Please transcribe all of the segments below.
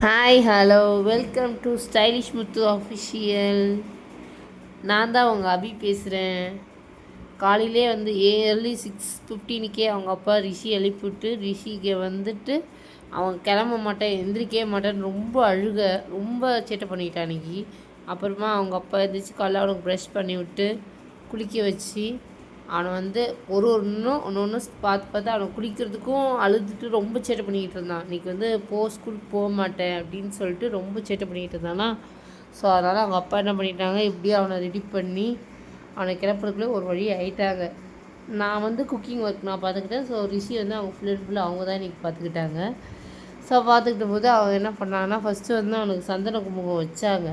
Hi hello welcome to stylish Muthu official நான் தான் அவங்க அபி பேசுகிறேன் காலையிலே வந்து ஏர்லி சிக்ஸ் ஃபிஃப்டீனுக்கே அவங்க அப்பா ரிஷி எழுப்பிவிட்டு ரிஷிக்கு வந்துட்டு அவன் கிளம்ப மாட்டேன் எந்திரிக்கவே மாட்டேன்னு ரொம்ப அழுக ரொம்ப சேட்டை பண்ணிட்டான் அன்றைக்கி அப்புறமா அவங்க அப்பா எந்திரிச்சு காலைல அவனுக்கு ப்ரஷ் பண்ணி விட்டு குளிக்க வச்சு அவனை வந்து ஒரு ஒன்றும் ஒன்று ஒன்று பார்த்து பார்த்து அவனை குளிக்கிறதுக்கும் அழுதுட்டு ரொம்ப சேட்டை பண்ணிக்கிட்டு இருந்தான். இன்றைக்கி வந்து போ ஸ்கூலுக்கு போக மாட்டேன் அப்படின்னு சொல்லிட்டு ரொம்ப சேட்டை பண்ணிக்கிட்டு இருந்தானா. ஸோ அதனால் அவங்க அப்பா என்ன பண்ணிட்டாங்க இப்படியே அவனை ரெடி பண்ணி அவனை கிளப்புறதுக்குள்ளே ஒரு வழி ஆகிட்டாங்க நான் வந்து குக்கிங் ஒர்க் நான் பார்த்துக்கிட்டேன். ஸோ ரிஷி வந்து அவங்க ஃபுல் அண்ட் ஃபுல்லாக அவங்க தான் இன்றைக்கி பார்த்துக்கிட்டாங்க. ஸோ பார்த்துக்கிட்ட போது அவன் என்ன பண்ணாங்கன்னா ஃபஸ்ட்டு வந்து அவனுக்கு சந்தன குங்குமம் வச்சாங்க.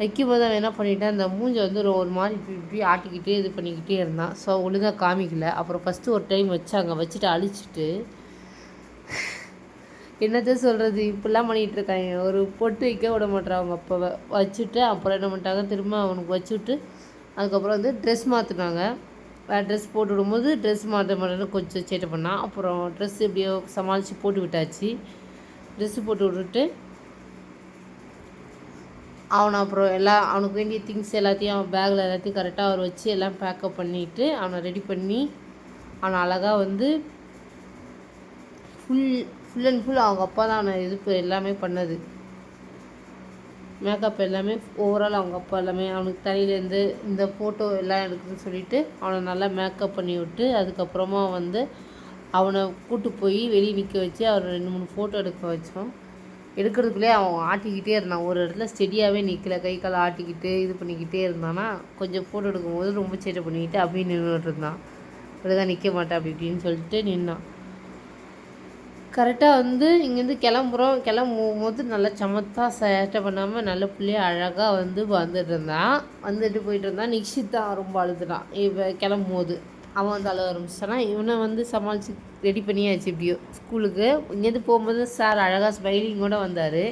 வைக்கும்போது அவன் என்ன பண்ணிட்டான் அந்த மூஞ்சை வந்து ஒரு மாதிரி இப்படி இப்படி ஆட்டிக்கிட்டே இது பண்ணிக்கிட்டே இருந்தான். ஸோ ஒழுங்காக காமிக்கல. அப்புறம் ஃபஸ்ட்டு ஒரு டைம் வச்சாங்க. வச்சுட்டு அழிச்சிட்டு என்னத்த சொல்கிறது இப்படிலாம் பண்ணிகிட்ருக்காங்க ஒரு பொட்டு வைக்க விட மாட்டேறாங்க அவங்க அப்பாவை. வச்சுட்டு அப்புறம் என்ன பண்ணிட்டாங்க? திரும்ப அவனுக்கு வச்சுட்டு அதுக்கப்புறம் வந்து ட்ரெஸ் மாற்றினாங்க வேறு ட்ரெஸ் போட்டு விடும்போது ட்ரெஸ் மாற்ற மாட்டேன்னு கொஞ்சம் சேட்டை பண்ணான். அப்புறம் ட்ரெஸ் எப்படியோ சமாளித்து போட்டு விட்டாச்சு. ட்ரெஸ்ஸு போட்டு விட்டுட்டு அவனை அப்புறம் எல்லா அவனுக்கு வேண்டிய திங்ஸ் எல்லாத்தையும் அவன் பேக்கில் எல்லாத்தையும் கரெக்டாக அவர் வச்சு எல்லாம் பேக்கப் பண்ணிவிட்டு அவனை ரெடி பண்ணி அவனை அழகாக வந்து ஃபுல் ஃபுல் அண்ட் ஃபுல் அவங்க அப்பா தான் அவனை இது எல்லாமே பண்ணது. மேக்கப் எல்லாமே ஓவரால் அவங்க அப்பா எல்லாமே அவனுக்கு தலையிலேருந்து இந்த ஃபோட்டோ எல்லாம் எடுக்குதுன்னு சொல்லிவிட்டு அவனை நல்லா மேக்கப் பண்ணி விட்டு அதுக்கப்புறமா வந்து அவனை கூட்டு போய் வெளியே நிற்க வச்சு அவரை ரெண்டு மூணு ஃபோட்டோ எடுக்க வச்சோம். எடுக்கிறதுக்குள்ளே அவன் ஆட்டிக்கிட்டே இருந்தான். ஒரு இடத்துல ஸ்டெடியாகவே நிற்கல கை கால் ஆட்டிக்கிட்டு இது பண்ணிக்கிட்டே இருந்தானா கொஞ்சம் ஃபோட்டோ எடுக்கும்போது ரொம்ப சேட்டை பண்ணிக்கிட்டு அப்படியே நின்றுட்டு இருந்தான். இப்படிதான் நிற்க மாட்டேன் அப்படி இப்படின்னு சொல்லிட்டு நின்னான். கரெக்டாக வந்து இங்கேருந்து கிளம்புறோம். கிளம்பும் போது நல்லா சமத்தாக சேட்டை பண்ணாமல் நல்ல பிள்ளையே அழகாக வந்து வந்துட்டு இருந்தான். வந்துட்டு போயிட்டு இருந்தான். நிக்ஷித் ரொம்ப அழுதுடான் இப்போ கிளம்பும் போது அவன் வந்து அழுக ஆரம்பிச்சிட்டானா. இவனை வந்து சமாளித்து ரெடி பண்ணியாச்சு இப்படியோ ஸ்கூலுக்கு. இங்கேருந்து போகும்போது சார் அழகாக ஸ்மைலிங்கோடு வந்தார்.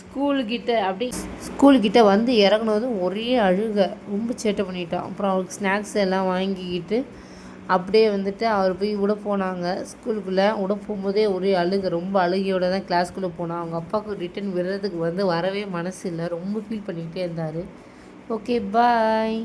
ஸ்கூலுக்கிட்ட அப்படி ஸ்கூலுக்கிட்ட வந்து இறங்குனதும் ஒரே அழுக. ரொம்ப சேட்டை பண்ணிட்டான். அப்புறம் அவருக்கு ஸ்நாக்ஸ் எல்லாம் வாங்கிக்கிட்டு அப்படியே வந்துட்டு அவர் போய் விட போனாங்க. ஸ்கூலுக்குள்ளே விட போகும்போதே ஒரே அழுக. ரொம்ப அழுகையோடு தான் கிளாஸ்க்குள்ளே போனான். அவங்க அப்பாவுக்கு ரிட்டன் விடுறதுக்கு வந்து வரவே மனசு இல்லை. ரொம்ப ஃபீல் பண்ணிக்கிட்டே இருந்தார். Okay bye